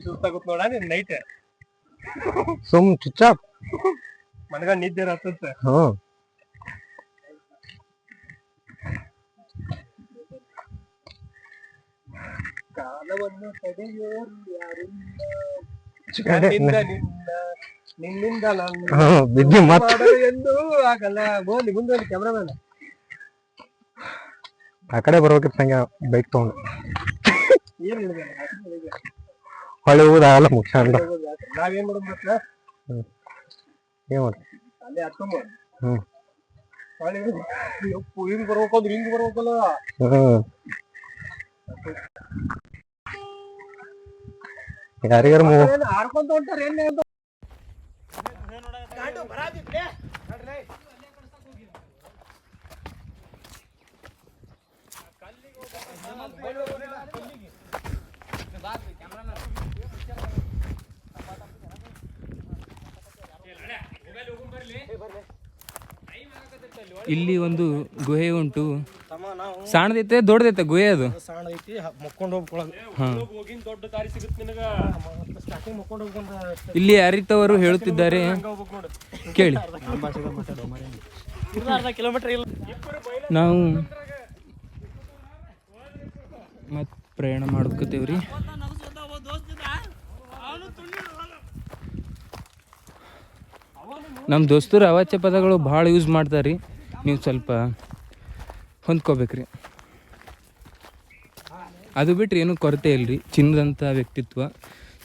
ಸುಸ್ತಾಗುತ್ತ ನೋಡ ನಿನ್ ನೈಟ್ ಸುಮ್ ಚುಚ್ಚಾಪ್ ಮನಗ ನಿದ್ದೆ ಹತ್ತತ್ತ ಹ್ಮ್. ಕಾಲವನ್ನು ತಡೆಯೋರು ಯಾರು ನಿನ್ನಿಂದ ನಿನ್ನ ನಿನ್ನಿಂದ ನನ್ನ. ಹ್ಮ್ ಬಿದ್ದಿ ಮತ್ ಮಾಡಲು ಎಂದು ಆಗಲ್ಲ. ಗೋಲಿ ಮುಂದೆ ಕ್ಯಾಮ್ರಾಮನ್ ಆ ಕಡೆ ಬರ್ಬೇಕಿತ್ತು ಬೈಕ್ ತಗೊಂಡು. ಏನ್ ಹೇಳಿದೆ? ಹೊಳೆ ಮುಖ್ಯ ಅಂದ ನಾವೇನ್ ಮಾಡೋದು ಏನ್ ಮಾಡ್ತಿ? ಅಲ್ಲೇ ಹತ್ಕೊಂಬ ಹ್ಮ್. ಹೊಳೆ ಹಿಂಗ್ ಬರ್ಬೇಕು ಅಂದ್ರೆ ಹಿಂಗ್ ಬರ್ಬೇಕಲ್ಲ. ಹ್ಮ್. ಯಾರಿಗಾರ ಮೂ ಆಡ್ಕೊಂತ ಹೊಂಟಾರ ಏನ್ ಅಂತ ಇಲ್ಲಿ ಒಂದು ಗುಹೆ ಉಂಟು ಸಣ್ಣದೈತೆ ದೊಡ್ಡದೈತೆ ಗುಹೆ ಅದು ಮಕ್ಕೊಂಡ್ ಹೋಗ್ಕೊಳಗ ಇಲ್ಲಿ ಅರಿತವರು ಹೇಳುತ್ತಿದ್ದಾರೆ ಕೇಳಿ ಅರ್ಧ ಕಿಲೋಮೀಟರ್ ಇಲ್ಲ ನಾವು ಮತ್ ಪ್ರಯಾಣ ಮಾಡ್ಕೋತೇವ್ರಿ ನಮ್ಮ ದೋಸ್ತರು ಅವಾಚ್ಯ ಪದಗಳು ಭಾಳ ಯೂಸ್ ಮಾಡ್ತಾರೆ ರೀ ನೀವು ಸ್ವಲ್ಪ ಹೊಂದ್ಕೋಬೇಕ್ರಿ. ಅದು ಬಿಟ್ಟರೆ ಏನೂ ಕೊರತೆ ಇಲ್ಲರಿ ಚಿನ್ನದಂಥ ವ್ಯಕ್ತಿತ್ವ,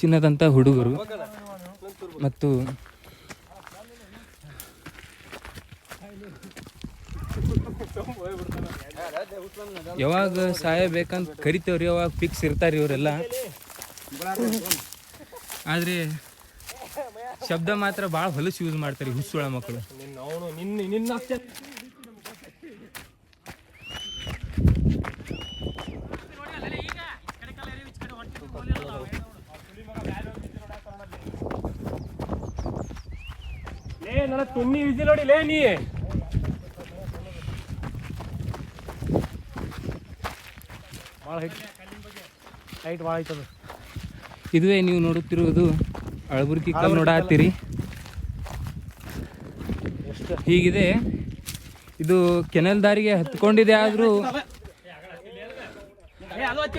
ಚಿನ್ನದಂಥ ಹುಡುಗರು ಮತ್ತು ಯಾವಾಗ ಸಹಾಯ ಬೇಕಂತ ಕರಿತೇವ್ರಿ, ಯಾವಾಗ ಫಿಕ್ಸ್ ಇರ್ತಾರೆ ಇವರೆಲ್ಲ. ಆದ್ರೆ ಶಬ್ದ ಮಾತ್ರ ಭಾಳ ಹೊಲಸು ಯೂಸ್ ಮಾಡ್ತಾರೆ ಹುಸುಳ ಮಕ್ಕಳು. ನಿನ್ನ ಅವನು ನಿನ್ನ ತುನ್ನಿ ವಿಜಿ ನೋಡಿ ಲೇ ನೀ. ಭಾಳ ಹೈಟ್ ಹೈಟ್ ಭಾಳ ಐತದ ಇದುವೇ ನೀವು ನೋಡುತ್ತಿರುವುದು ಅಳಬುರ್ಗಿ ಕಲ್ಲು ನೋಡತ್ತೀರಿ ಹೀಗಿದೆ. ಇದು ಕೆನಲ್ ದಾರಿಗೆ ಹತ್ಕೊಂಡಿದೆ ಆದ್ರೂ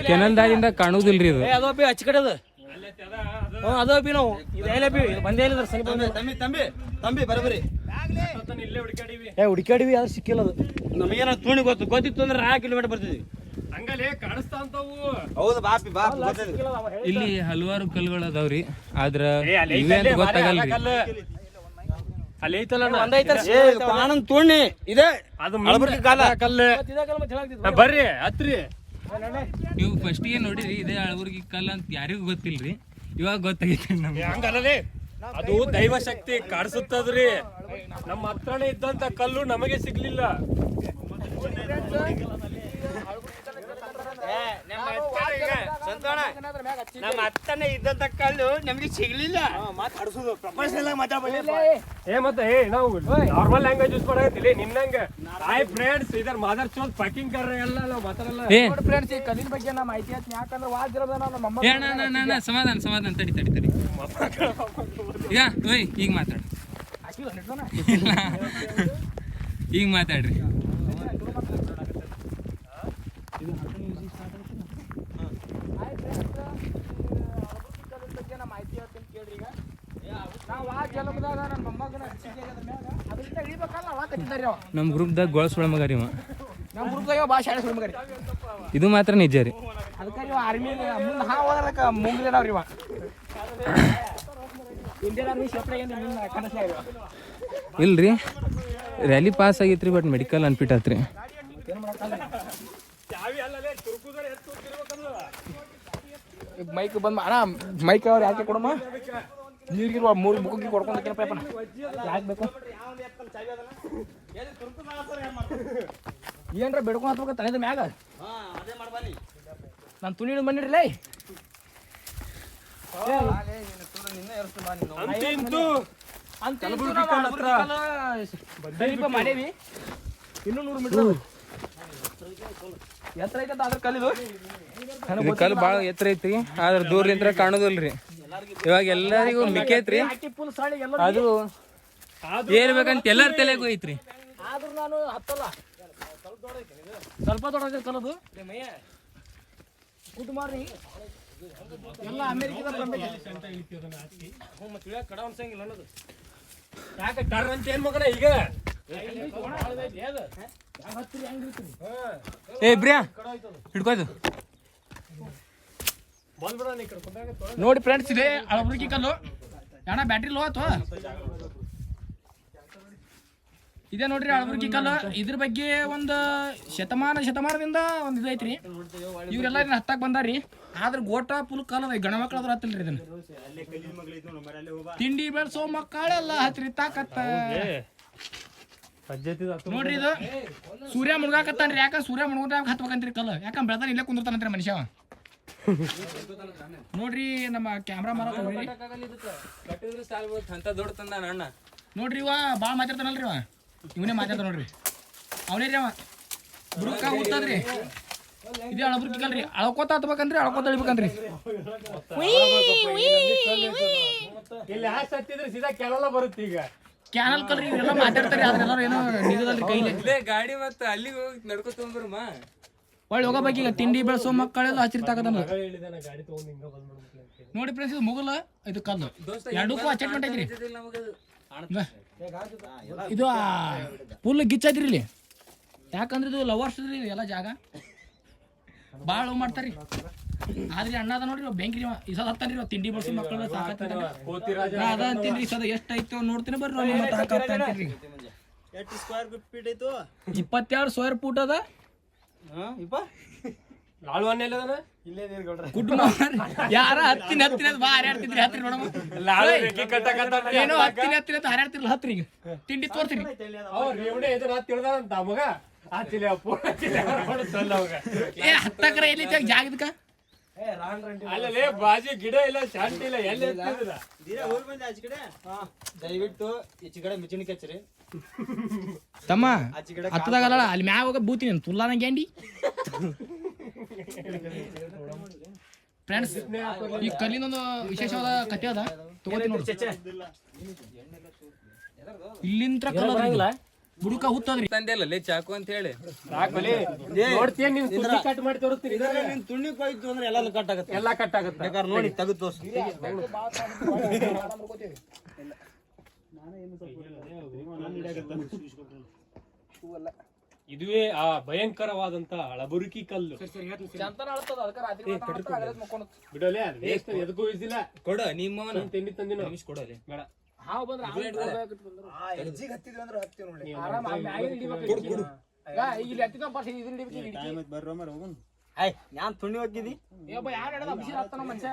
ಕೆನಲ್ ದಾರಿಯಿಂದ ಕಾಣುವುದಿಲ್ರಿ ಇದು. ಅದು ಅದು ಅದು ಅಪ್ಪಿ ನಾವು. ಬಂದೇ ಇಲ್ಲ ತಂಬಿ ತಂಬಿ ತಂಬಿ ಬರಬರಿ ಇಲ್ಲೇ ಹುಡುಕಾಡಿವಿ ಏ ಹುಡುಕಾಡಿವಿ ಆದ್ರೆ ಸಿಕ್ಕಿಲ್ಲ ಅದು. ನಮಗೇನ ತುಣಿ ಗೊತ್ತು ಗೊತ್ತಿತ್ತು ಅಂದ್ರೆ ನಾಲ್ಕು ಕಿಲೋಮೀಟರ್ ಬರ್ತಿದ್ವಿ. ಹೌದು ಬಾಪಿ ಬಾಪಿ ಇಲ್ಲಿ ಹಲವಾರು ಕಲ್ಗಳು ಅದಾವ್ರಿ ಆದ್ರ ಇವೆ ಅಂತ ಗೊತ್ತಾಗಲ್ರಿ ಅಲ್ಲಿ ಐತಲ್ಲ ತುಣಿ ಇದೆ ಅದು ಅಳಬರ್ಗಿ ಕಾಲ ಕಲ್ಲು ಬರ್ರಿ ಹತ್ರಿ ನೀವು ಫಸ್ಟಿಗೆ ನೋಡಿರಿ ಇದೇ ಅಳಬುರ್ಗಿ ಕಲ್ ಅಂತ ಯಾರಿಗೂ ಗೊತ್ತಿಲ್ರಿ ಇವಾಗ ಗೊತ್ತಾಗೈತಿ ನಮ್ಗೆ ಹಂಗಲ್ಲೇ ಅದು ದೈವ ಶಕ್ತಿ ಕಾಡಿಸುತ್ತದ್ರಿ ನಮ್ಮ ಹತ್ರನೇ ಇದ್ದಂತ ಕಲ್ಲು ನಮಗೆ ಸಿಗ್ಲಿಲ್ಲ ನಮ್ಮ ಅತ್ತನೇ ಇದ್ದಂತ ಕಲ್ಲು ನಮಗೆ ಸಿಗ್ಲಿಲ್ಲ. ಮಾತಾಡಿಸೋದು ಏ ಮತ್ತೆ ಏ ನಾವು ನಾರ್ಮಲ್ ಲ್ಯಾಂಗ್ವೇಜ್ ಯೂಸ್ ಮಾಡಕತ್ತಿಲ್ಲ ನಿನ್ನಂಗ ಹಾಯ್ ಫ್ರೆಂಡ್ಸ್ ಇದರ್ ಮದರ್ ಚೋಲ್ ಪಕಿಂಗ್ ಕರ್ರೆ ಎಲ್ಲ ನಾವು ಮಾತಾಡಲ್ಲ. ಫ್ರೆಂಡ್ಸ್ ಈ ಕಲ್ಲಿನ ಬಗ್ಗೆ ನಮ್ಮ ಮಾಹಿತಿ ಯಾಕಂದ್ರೆ ವಾದ ಇರೋದ ನಮ್ಮ ಅಮ್ಮ ಏ, ಸಮಾಧಾನ ಸಮಾಧಾನ ತಡಿ ತಡಿ ತಡಿ. ಈಗ ಓಯ್ ಈಗ ಮಾತಾಡು. ಈಗ ಮಾತಾಡ್ರಿ ಮಾಹಿತಿ ಹೇಳ್ತೀನಿ ಕೇಳ್ರಿ ಈಗ ನಾವು ಆ ಜಲಮದಾಗ ನನ್ನ ಮೊಮ್ಮಗನ ಹಚ್ಚಿಗೆ ಅದ್ರ ಮ್ಯಾಗ ಅದರಿಂದ ಇಳಿಬೇಕಲ್ಲ ಅವ ಕಟ್ಟಿದ್ದಾರೆ ಅವ ನಮ್ಮ ಗ್ರೂಪ್ದಾಗ ಗೋಳ್ಸುಳ ಮಗ ರೀ. ನಮ್ಮ ಗ್ರೂಪ್ದಾಗ ಭಾಳ ಶಾಲೆ ಮಗರಿ ಇದು ಮಾತ್ರ ನಿಜ ರೀ. ಅದಕ್ಕೆ ಇವ ಆರ್ಮಿ ಮುಂದೆ ಹಾ ಮುಂಗ್ಲೇನವ್ರಿ ಇವ. ಇಲ್ರಿ. ರ್ಯಾಲಿ ಪಾಸ್ ಆಗೈತ್ರಿ ಬಟ್ ಮೆಡಿಕಲ್ ಮೈಕ್ ಬಂದ್ ಅಣ್ಣ ಮೈಕ್ ಅವ್ರು ಯಾಕೆ ಕೊಡಮ್ಮ? ನೀರ್ಗಿರುವ ಮೂರು ಬುಕ್ಕಿಗೆ ಕೊಡ್ಕೊಂಡು ಪೈಪನ ಯಾಕೆ ಬೇಕು? ಏನ್ರ ಬೆಡ್ಕೊಂಡು ಹತ್ಬೇಕು ತಲೆದ ಮ್ಯಾಗ? ನಾನು ತುಣಿ ಹಿಡಿದು ಬಂದಿರಲೇ ಇಂತೂ. ಅಂತ ಮಾಡೇವಿ. ಇನ್ನೂ ನೂರು ಮೀಟರ್ ಎತ್ತರ ಐತೆ ಅದ್ರ ಕಲ್ಲಿದು ಇದು ಕಲ್ಲು ಭಾಳ ಎತ್ತರ ಐತಿ ಆದ್ರೆ ದೂರ್ಲಿಂತ್ರ ಕಾಣೋದಿಲ್ರಿ. ಇವಾಗ ಎಲ್ಲರಿಗೂ ಮಿಕ್ಕೈತ್ರಿ. ಅದು ಏನ್ ಬೇಕಂತ ಎಲ್ಲಾರ ತಲೆಗೂ ಐತ್ರಿ ಆದ್ರೂ ನಾನು ಹತ್ತಲ್ಲ. ಸ್ವಲ್ಪ ದೊಡ್ಡ ಕಲದು. Good morning. ಎಲ್ಲ ಅಮೆರಿಕದ ಯಾಕೆ ಟರ್ ಅಂತ ಏನ್ ಮಗನ ಈಗ? ಏ ನೋಡಿ ಫ್ರೆಂಡ್ಸ್ ಇದೆ ಅಳಬುರ್ಗಿ ಕಲ್ಲು. ಅಣ್ಣ ಬ್ಯಾಟ್ರಿ ಲೋ ಆತು ಇದೆ ನೋಡ್ರಿ ಅಳಬುರ್ಗಿ ಕಲ್ಲು. ಇದ್ರ ಬಗ್ಗೆ ಒಂದು ಶತಮಾನ ಶತಮಾನದಿಂದ ಒಂದು ಇದು ಐತ್ರಿ ಇವ್ರೆಲ್ಲ ಇದನ್ನ ಹತ್ತಾಕ್ ಬಂದಾರಿ ಆದ್ರೆ ಗೋಟ ಫುಲ್ ಕಲ್ ಗಣ ಮಕ್ಳು ಅದ್ರ ಹತ್ತಿಲ್ರಿ ಇದನ್ನ. ತಿಂಡಿ ಬೆಳ್ಸೋ ಮಕ್ಕಳೆಲ್ಲ ಹತ್ರಿ ತಾಕತ್ತ. ನೋಡ್ರಿ ಇದು. ಸೂರ್ಯ ಮುಳುಗಾಕತ್ತಾನ್ರಿ. ಯಾಕ ಸೂರ್ಯ ಮುಳುಗ ಹತ್ಬೇಕಂತ್ರಿ ಕಲ್ಲ? ಯಾಕಂದ್ರೆ ಬೆಳತಾನ ಇಲ್ಲೇ ಕುಂದಿರ್ತಾನಂತ್ರಿ ಮನುಷ್ಯ. ನೋಡ್ರಿ ನಮ್ಮ ಕ್ಯಾಮ್ರಾ ಮಾರ ನೋಡ್ರಿ ಇವ ಭಾಳ ಮಾತಾಡ್ತಾನಲ್ರಿ ಇವ. ಇವನೇ ಮಾತಾಡ್ತಾನ ನೋಡ್ರಿ. ಅವನೇ ರೀ ಅವ. ಬುಡಕ ಊತದ್ರಿ ಇದು ಅಳಬುರ್ಕಿಕಲ್ರಿ. ಅಳ್ಕೋತ ಹತ್ಬೇಕಂದ್ರಿ ಅಳ್ಕೋತ ಇಳ್ಬೇಕಂದ್ರಿ ಇಲ್ಲಿ ಸೀದಾ ಕೆಳಲ್ಲ ಬರುತ್ತೆ ಈಗ. ಕ್ಯಾನಲ್ ಕಲ್ರಿ ಇವರೆಲ್ಲ ಮಾತಾಡ್ತಾರೆ ಆದ್ರೆ ಎಲ್ಲರೂ ಏನೋ ನಿಗದಲ್ಲಿ ಕೈಲಿ ಇಲ್ಲೇ ಗಾಡಿ ಮತ್ತೆ ಅಲ್ಲಿಗೆ ಹೋಗಿ ನಡ್ಕೊತ ಹೋಗ್ಬರಮ್ಮ ಒಳ್ಳೆ ಹೋಗೋ ಬಗ್ಗೆ ಈಗ ತಿಂಡಿ ಬೆಳೆಸೋ ಮಕ್ಕಳೆಲ್ಲ ಹಿಂಗ ಬಂದ್ಬಿಡ್ತೀನಿ ನೋಡಿ ಫ್ರೆಂಡ್ಸ್ ಇದು ಮುಗಲ ಇದು ಕಲ್ಲು. ಎರಡಕ್ಕೂ ಅಚೆಟ್ಮೆಂಟ್ ಐತ್ರಿ ಇದು ಫುಲ್ ಗಿಚ್ಚೈತ್ರಿ ಇಲ್ಲಿ. ಯಾಕಂದ್ರೆ ಇದು ಲವರ್ಸ್ ಇಲ್ಲಿ ಎಲ್ಲ ಜಾಗ. ಭಾಳ ಮಾಡ್ತಾರ್ರಿ ಆದ್ರೆ ಅಣ್ಣ ಅದ ನೋಡ್ರಿ ಬೆಂಕಿ ಈ ಸದ ಹತ್ತಾನ್ರಿ ತಿಂಡಿ ಬಡಿಸಿ ಮಕ್ಕಳು ಅದ ಅಂತೀನ್ರಿ ಈ ಸದ ಎಷ್ಟು ಐತೋ ನೋಡ್ತೀನಿ ಬರ್ರಿ ಅಂತೀನ್ರಿ. ಎಷ್ಟು ಸ್ಕ್ವೇರ್ ಫೀಟ್ ಐತು? ಇಪ್ಪತ್ತೆರಡು ಸ್ಕ್ವೇರ್ ಫೂಟ್ ಅದ. ಇಪ್ಪ. ಯಾರ ಹತ್ತಿನ ಹತ್ತಿನ ಬಾ ಹಾರಾಡ್ತಿದ್ರಿ ಹತ್ತಿರ ನೋಡಮ್ಮ. ಲಾಳು ರೆಕ್ಕೆ ಕಟ್ಟಕತ್ತಾನ್ರಿ ಏನೋ ಹತ್ತಿನ ಹತ್ತಿರ ಹಾರಾಡ್ತಿರ್ಲ ತಿಂಡಿ ಹತ್ತಕ್ರ ಎಲ್ಲಿ ಜಾಗದಕ್ಕ? ಅಲ್ಲೇ ಬಾಜಿ ಗಿಡ ಇಲ್ಲ ಶಾಂತಿ ಇಲ್ಲ ಎಲ್ಲಿ ಎತ್ತಿದ್ರ ದೀರಾ ಹೋಗಿ ಬಂದೆ ಕಡೆ? ದಯವಿಟ್ಟು ಈಚೆ ಕಡೆ ಮಿಚಣಿ ಹಚ್ಚಿರಿ ತಮ್ಮ ಹತ್ತದಾಗಲ್ಲ ಅಲ್ಲಿ ಮ್ಯಾಗ ಹೋಗ ಬೂತಿನಿ ತುಲ್ಲಾನ ಗ್ಯಾಂಡಿ. ಫ್ರೆಂಡ್ಸ್ ಈ ಕಲ್ಲಿನೊಂದು ವಿಶೇಷವಾದ ಕಥೆ ಅದ. ತಗೋತೀನಿ ನೋಡಿ. ಇಲ್ಲಿಂತ್ರ ಕಲ್ಲ ಬುಡುಕ ಹುತ್ತದ್ರಿ. ತಂದೆ ಅಲ್ಲ ಚಾಕು ಅಂತ ಹೇಳಿ. ನೀನ್ ಕಟ್ ಮಾಡಿ ತೋರಿಸ್ತೀನಿ ನೀನು ಅಂದ್ರೆ ಎಲ್ಲ ಕಟ್ ಆಗುತ್ತೆ. ಎಲ್ಲ ಕಟ್ ಆಗುತ್ತೆ. ಬೇಕಾದ್ರೆ ನೋಡಿ ತೆಗೆದು ತೋರ್ಸು. ಇದುವೇ ಆ ಭಯಂಕರವಾದಂತ ಅಳಬುರುಕಿ ಕಲ್ಲು. ಬಿಡಲೇ ಎದಕ್ಕೂ ಇಲ್ಲ ಕೊಡು ಸುಮ್ ತಿಂಡಿ ತಂದಿನ? ಕೊಡಲಿ ಬೇಡ. ಹಾವು ಬಂದ್ರೆ ಹೆಜ್ಜಿಗೆ ಹತ್ತಿದ್ವಿ ಅಂದ್ರೆ ನೋಡಿ ಇಲ್ಲಿ ಹತ್ತಿದ ಪಾಸ್ ಇದನ್ನ ಹಿಡಿಬೇಕು ಬರ್ರೋ ಮರ ಹೋಗುನ್ ಆಯ್ ನಾನ್ ತುಣ್ಣಿ ಹೋಗಿದ್ದಿ ಒಬ್ಬ ಯಾರು ಹಿಡಿದ ಬಿಸಿ ಹತ್ತನ ಮನುಷ್ಯ.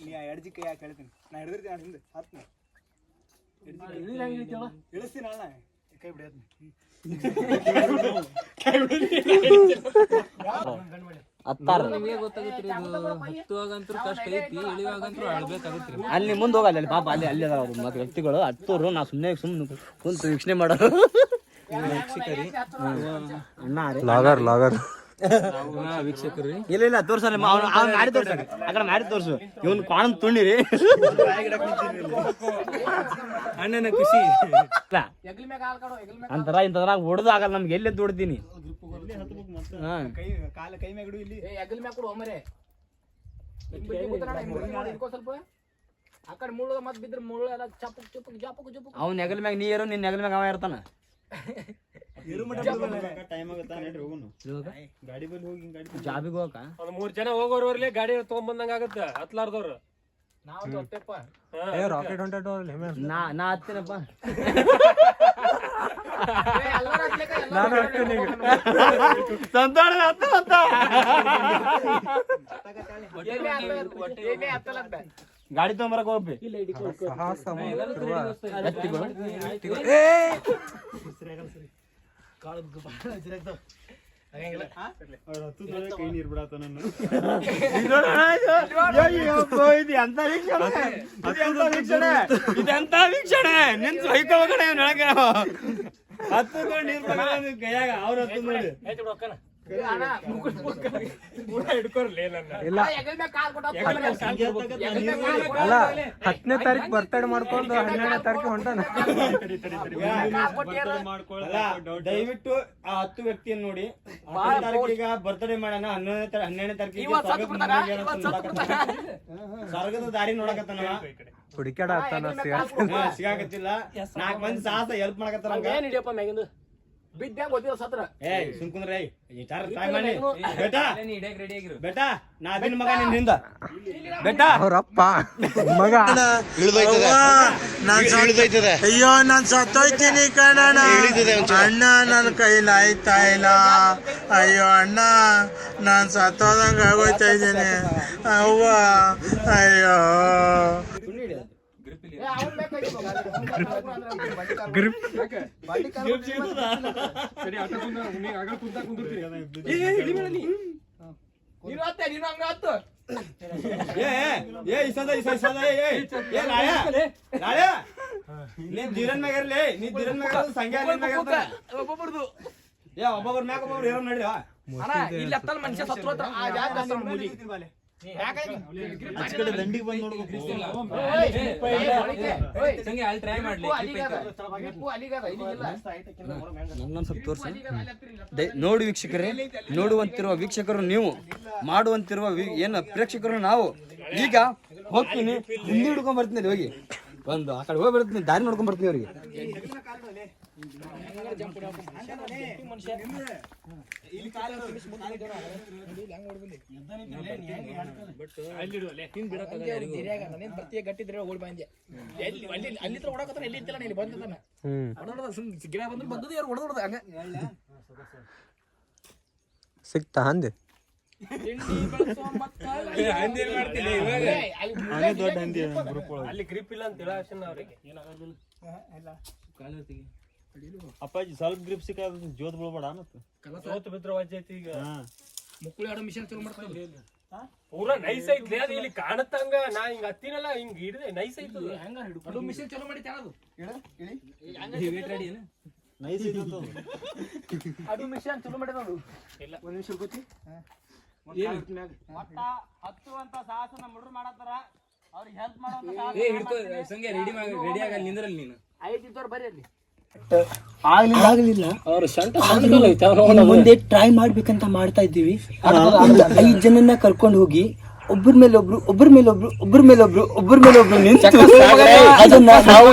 ನೀ ಎಡ್ಜಿ ಕೈ ಯಾಕೆ ಹೇಳ್ತೀನಿ? ನಾ ಹಿಡಿದಿರ್ತೀನಿ ನಾನು ಹಿಂದೆ ಹತ್ನ ಇಳಿಸ್ತೀನಿ ಅಣ್ಣ. ಕೈ ನಿಮಗೆ ಗೊತ್ತಾಗುತ್ತೆ ಇದು ಹತ್ತುವಾಗಂತೂ ಕಷ್ಟ ಐತಿ ಇಳಿವಾಗಂತೂ ಅಳ್ಬೇಕಾಗತ್ರಿ. ಅಲ್ಲಿ ಮುಂದೆ ಹೋಗಲ್ಲ ಅಲ್ಲಿ ಪಾಪ ಅಲ್ಲಿ ಅಲ್ಲಿ ಅದಾರ ಅವ್ರು ಮತ್ತೆ ವ್ಯಕ್ತಿಗಳು. ಹತ್ತೋರು ನಾ ಸುಮ್ಮನೆ ಸುಮ್ಮನೆ ಕುಂತು ವೀಕ್ಷಣೆ ಮಾಡೋರು. ಅಣ್ಣ ಲಾಗರ್ ಲಾಗರ್. ವೀಕ್ಷಕರಿ? ಇಲ್ಲ ಇಲ್ಲ ತೋರ್ಸಲ್ಲ ಅವ್ನು ಮಾಡಿ ತೋರ್ಸ ಆ ಕಡೆ ಮಾಡಿ ತೋರ್ಸು. ಇವನು ಕಾಣ ತುಣ್ಣಿರಿ ಅಣ್ಣನ ಖುಷಿ. ಅಂತರ ಇಂಥದ್ರಾಗ ಹೊಡೆದು ಆಗಲ್ಲ ನಮ್ಗೆ ಎಲ್ಲಿ ಕೈ ಕಾಲ ಕೈ ಮ್ಯಾಗ ಇಲ್ಲಿ. ಏ ಎಗ್ಲಿ ಮ್ಯಾಗ ಕೊಡು ಸ್ವಲ್ಪ. ಆ ಕಡೆ ಮುಳ್ಳು ಬಿದ್ರ ಬಿದ್ರೆ ಮುಳ್ಳು ಎಲ್ಲ ಚಪ್ಪಕ್ ಚಪ್ಪಕ್ ಅವ್ನ ನೆಗಲ್ ಮ್ಯಾಗ ನೀ ಇರೋ ನಿನ್ನ ನೆಗಲ್ ಮ್ಯಾಗ ಅವ ಇರ್ತಾನ. ಜಾಬಿಗೆ ಹೋಗಕ ಮೂರ್ ಜನ ಹೋಗೋರ್ವರ್ಲಿ ಗಾಡಿ ತಗೊಂಡ್ ಬಂದಂಗ ಆಗತ್ತ ಹತ್ಲಾರ್ದವ್ರು. ನಾವು ತೊಟ್ಟೆಪ್ಪ ರಾಕೆಟ್ ಹೊಂಟಾಟ ನಾ ನಾ ಹತ್ತೀನಪ್ಪ ಎಲ್ಲಾರ ಹತ್ಲಿಕ್ಕ ಎಲ್ಲಾರ ಸಂತಾನ ಹತ್ತ ಹತ್ತ ಎಲ್ಲಿ ಹತ್ತಲ್ಲ- ಎಲ್ಲಿ ಎಂತ ವೀಕ್ಷಣೆ? ಇದೆಂತ ವೀಕ್ಷಣೆ? ಕಡೆ ಹತ್ತು ನೀರ್ ಕೈಯಾಗ ಅವ್ರ ಹತ್ತು ನೋಡಿ ಅಲ್ಲ ಹತ್ತನೇ ತಾರೀಕು ಬರ್ತಡೆ ಮಾಡ್ಕೊಂಡು ಹನ್ನೆರಡನೇ ತಾರೀಕು ಹೊಂಟಾನ? ದಯವಿಟ್ಟು ಆ ಹತ್ತು ವ್ಯಕ್ತಿಯನ್ನು ನೋಡಿ. ಹತ್ತನೇ ತಾರೀಕಿಗೆ ಬರ್ತಡೇ ಮಾಡೋಣ ಹನ್ನೊಂದನೇ ತಾರೀಕು ಹನ್ನೆರಡನೇ ತಾರೀಕಿಗೆ ಸತ್ತು ಸ್ವರ್ಗದ ದಾರಿ ನೋಡಕತ್ತಾನ. ಸಿಗಾಕತ್ತಿಲ್ಲ. ನಾಲ್ಕು ಮಂದಿ ಸಾಹಸ ಹೆಲ್ಪ್ ಮಾಡಕತ್ತಾರ ಬಿದ್ದಂಗ ಗೊತ್ತಿಲ್ಲ ಸತ್ರ. ಏಯ್ ಸುಮ್ಕುಂದ್ರೆ ಏಯ್ ವಿಚಾರ ಟ್ರೈ ಮಾಡಿ ಬೇಟಾ ರೆಡಿ ಆಗಿರು. ಬೇಟಾ ನಾ ಅದಿನ ಮಗ ನಿನ್ ಹಿಂದ. ಬೇಟಾ ಅವ್ರಪ್ಪ ಮಗ. ಅಯ್ಯೋ ನಾನ್ ಸತ್ತೋಯ್ತೀನಿ ಕಣಣ್ಣ. ಅಣ್ಣ ನನ್ನ ಕೈಲಾಯ್ತಾ ಇಲ್ಲ. ಅಯ್ಯೋ ಅಣ್ಣ ನಾನ್ ಸತ್ತೋದಂಗ ಆಗೋಯ್ತಾ ಇದ್ದೀನಿ. ಅವ್ವ ಅಯ್ಯೋ. ಸರಿ ಆಟ ಕುಂದ ನೀ ಆಗ ಕುಂತ ಕುಂದಿರ್ತೀನಿ ನೀನು ಹತ್ತೆ ನೀನು ಹಂಗ ಹತ್ತು ಏ ಏ, ಏ ಇಸಂದ ಇಸ ಇಸಂದ ಏ ಏ ಏ ನೀ ಇರ್ಲಿ ನೀ. ಒಬ್ಬೊಬ್ರದು ಏ ಮ್ಯಾಗ ಒಬ್ಬೊಬ್ರು ಇರೋ ನಡಿ ಅಣ್ಣ ಇಲ್ಲಿ ಹತ್ತಲ್ ಮನುಷ್ಯ ಸತ್ರ ಹತ್ರ ಆ ಜಾಗ ಮೂಲಿ ದಂಡಿಗೆ ಬಂದು ಸಂಗೆ ಅಲ್ಲಿ ಟ್ರೈ ಮಾಡ್ಲಿ ನನ್ನನ್ನು ಸ್ವಲ್ಪ ತೋರಿಸಿ ನೋಡಿ ವೀಕ್ಷಕರೇ ನೋಡುವಂತಿರುವ ವೀಕ್ಷಕರು ನೀವು ಮಾಡುವಂತಿರುವ ಏನು ಪ್ರೇಕ್ಷಕರು ನಾವು ಈಗ ಹೋಗ್ತೀನಿ ಹಿಂದೆ ಹಿಡ್ಕೊಂಡ್ ಬರ್ತೀನಿ ಹೋಗಿ ಒಂದು ಆ ಕಡೆ ಹೋಗಿ ಬರ್ತೀನಿ ದಾರಿ ನೋಡ್ಕೊಂಡ್ ಬರ್ತೀನಿ ಅವ್ರಿಗೆ ಗಟ್ಟಿದ್ರೆ ಓಡಿ ಬಂದೆ ಎಲ್ಲಿ ಅಲ್ಲಿ ಅಲ್ಲಿ ಹತ್ರ ಓಡಕತ್ತಾನ ಎಲ್ಲಿ ಇತ್ತಿಲ್ಲ ಇಲ್ಲಿ ಬಂದಿದ್ದಾನ ಹ್ಮ್ ಹೊಡೆದ ಸುಮ್ ಗಿಡ ಬಂದ್ರೆ ಬಂದದ್ದು ಯಾರು ಹೊಡೆದ ಹಂಗ ಸಿಕ್ತಾ ಹಂದೆ ಅಲ್ಲಿ ಗ್ರಿಪ್ ಇಲ್ಲ ಅಂತ ಹೇಳೋ ಅವ್ರಿಗೆ. ಅಪ್ಪಾಜಿ ಸ್ವಲ್ಪ ಗ್ರಿಪ್ ಸಿಕ್ಕ ಜೋತ್ ಬಿಡಬೇಡ ಅನ್ನತ್ತು. ಜೋತ್ ಬಿದ್ರ ವಜ್ಜೆ ಐತಿ ಈಗ. ಮುಕ್ಕುಳಿ ಆಡೋ ಮಿಷನ್ ಚಲೋ ಮಾಡ್ತಾರೆ ಪೂರಾ ನೈಸ್ ಐತ್ಲಿ ಅದು ಇಲ್ಲಿ ಕಾಣತ್ತಂಗ ನಾ ಹಿಂಗ ಹತ್ತಿನಲ್ಲ ಹಿಂಗ್ ಹಿಡಿದೆ ನೈಸ್ ಐತು ಅದು. ಮಿಷನ್ ಚಲೋ ಮಾಡಿ ಅದು ನೈಸ್ ಐತಿ ಅದು. ಮಿಷನ್ ಚಲೋ ಮಾಡಿದ ಅದು ಹತ್ತುವಂತ ಸಾಹಸ ನಮ್ಮ ಹುಡುಗರು ಮಾಡತ್ತಾರ ಅವ್ರಿಗೆ ಹೆಲ್ಪ್ ಮಾಡೋ ಏ ಹಿಡ್ಕೋ ಸಂಗೆ ರೆಡಿ ರೆಡಿ ಆಗಲ್ಲ ನಿಂದ್ರಲ್ಲಿ ನೀನು. ಐದು ಇದ್ದವ್ರು ಬರೀ ಅಲ್ಲಿ. ಆಗ್ಲಿಲ್ಲ. ಆಗ್ಲಿಲ್ಲ. ಅವ್ರ ಶಂಟ ಇನ್ನು ಮುಂದೆ ಟ್ರೈ ಮಾಡ್ಬೇಕಂತ ಮಾಡ್ತಾ ಇದ್ದೀವಿ. ಐದು ಐದ್ ಜನನ್ನ ಕರ್ಕೊಂಡು ಹೋಗಿ ಒಬ್ಬರ ಮೇಲೆ ಒಬ್ರು ಒಬ್ಬರ ಮೇಲೆ ಒಬ್ರು ಒಬ್ಬರ ಮೇಲೆ ಒಬ್ರು ಒಬ್ಬರ ಮೇಲೆ ಒಬ್ರು ನಿಂತು ಅದನ್ನ ನಾವು